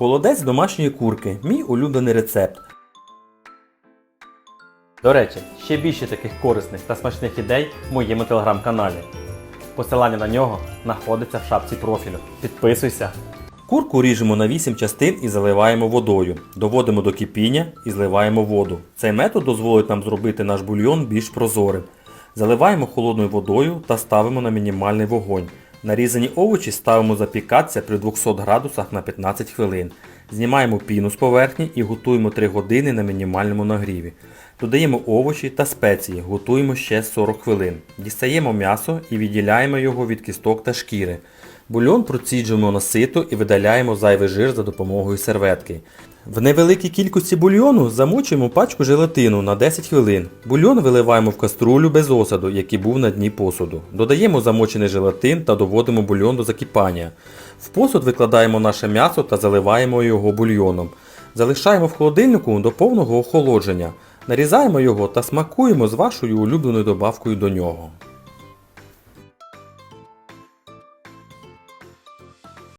Холодець домашньої курки. Мій улюблений рецепт. До речі, ще більше таких корисних та смачних ідей в моєму телеграм-каналі. Посилання на нього знаходиться в шапці профілю. Підписуйся. Курку ріжемо на 8 частин і заливаємо водою. Доводимо до кипіння і зливаємо воду. Цей метод дозволить нам зробити наш бульйон більш прозорим. Заливаємо холодною водою та ставимо на мінімальний вогонь. Нарізані овочі ставимо запікатися при 200 градусах на 15 хвилин. Знімаємо піну з поверхні і готуємо 3 години на мінімальному нагріві. Додаємо овочі та спеції, готуємо ще 40 хвилин. Дістаємо м'ясо і відділяємо його від кісток та шкіри. Бульйон проціджуємо на сито і видаляємо зайвий жир за допомогою серветки. В невеликій кількості бульйону замочуємо пачку желатину на 10 хвилин. Бульйон виливаємо в каструлю без осаду, який був на дні посуду. Додаємо замочений желатин та доводимо бульйон до закипання. В посуд викладаємо наше м'ясо та заливаємо його бульйоном. Залишаємо в холодильнику до повного охолодження. Нарізаємо його та смакуємо з вашою улюбленою добавкою до нього.